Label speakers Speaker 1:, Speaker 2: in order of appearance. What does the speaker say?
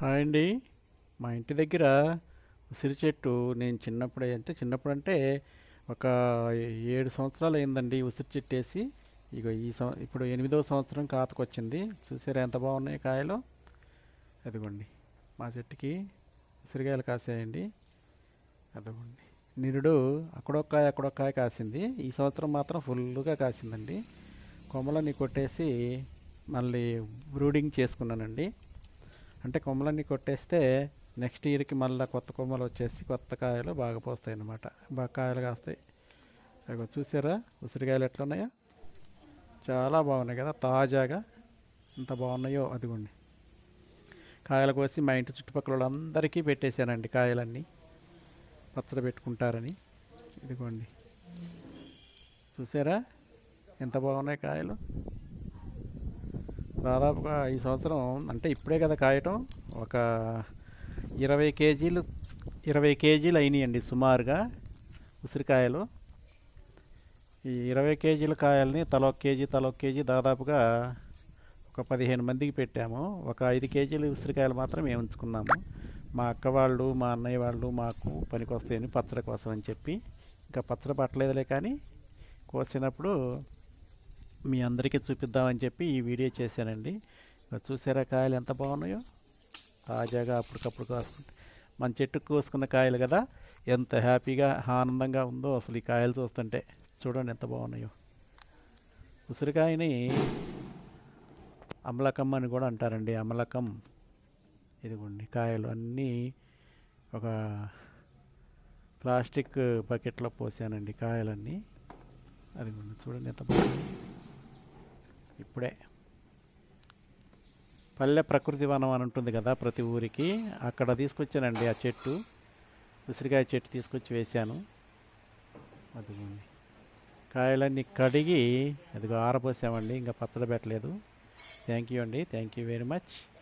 Speaker 1: Hi అండి. మా ఇంటి దగ్గర ఉసిరి చెట్టు నేను చిన్నప్పుడు అంటే చిన్నప్పుడు అంటే ఒక ఏడు సంవత్సరాలు అయిందండి ఉసిరి చెట్టు వేసి. ఇక ఈ సం ఇప్పుడు ఎనిమిదో సంవత్సరం కాతకొచ్చింది. చూసారా ఎంత బాగున్నాయి కాయలు? అదిగోండి మా చెట్టుకి ఉసిరికాయలు కాసాయండి. అదిగోండి నిరుడు అక్కడొక్కాయ అక్కడొక్కాయ కాయ కాసింది. ఈ సంవత్సరం మాత్రం ఫుల్గా కాసిందండి. కొమ్మలని కొట్టేసి మళ్ళీ బ్రూడింగ్ చేసుకున్నానండి. అంటే కొమ్మలన్నీ కొట్టేస్తే నెక్స్ట్ ఇయర్కి మళ్ళీ కొత్త కొమ్మలు వచ్చేసి కొత్త కాయలు బాగా పోస్తాయి అన్నమాట. బాగా కాయలు కాస్తాయి. అగో చూసారా? ఉసిరికాయలు ఎట్లున్నాయో? చాలా బాగున్నాయి కదా తాజాగా. ఎంత బాగున్నాయో అదిగోండి. కాయలు కోసి మా ఇంటి చుట్టుపక్కల వాళ్ళందరికీ పెట్టేశానండి కాయలన్నీ. పచ్చడి పెట్టుకుంటారని. ఇదిగోండి. చూసారా? ఎంత బాగున్నాయి కాయలు? దాదాపుగా ఈ సంవత్సరం అంటే ఇప్పుడే కదా కాయటం. ఒక ఇరవై కేజీలు ఇరవై కేజీలు అయినాయండి సుమారుగా ఉసిరికాయలు. ఈ ఇరవై కేజీల కాయల్ని తలొక కేజీ తలొక కేజీ దాదాపుగా ఒక పదిహేను మందికి పెట్టాము. ఒక ఐదు కేజీలు ఉసిరికాయలు మాత్రం మేము ఉంచుకున్నాము. మా అక్క వాళ్ళు మా అన్నయ్య వాళ్ళు మాకు పనికొస్తాయని పచ్చడి కోసం అని చెప్పి. ఇంకా పచ్చడి పట్టలేదులే కానీ కోసినప్పుడు మీ అందరికీ చూపిద్దామని చెప్పి ఈ వీడియో చేశానండి. చూసారా కాయలు ఎంత బాగున్నాయో? తాజాగా అప్పటికప్పుడు కోసుకుంటే మన చెట్టుకు కోసుకున్న కాయలు కదా? ఎంత హ్యాపీగా ఆనందంగా ఉందో అసలు ఈ కాయలు చూస్తుంటే. చూడండి ఎంత బాగున్నాయో. ఉసిరికాయని అమలకం అని కూడా అంటారండి. అమలకం ఇదిగోండి కాయలు అన్నీ ఒక ప్లాస్టిక్ బకెట్లో పోసానండి కాయలన్నీ. అదిగోండి చూడండి ఎంత బాగుంది ఇప్పుడే. పల్లె ప్రకృతి వనం అని ఉంటుంది కదా ప్రతి ఊరికి. అక్కడ తీసుకొచ్చానండి ఆ చెట్టు. ఉసిరికాయ చెట్టు తీసుకొచ్చి వేశాను. అదిగోండి. కాయలన్నీ కడిగి అదిగో ఆరబోసామండి ఇంకా పచ్చడి పెట్టలేదు. థ్యాంక్ యూ అండి. Thank you very much.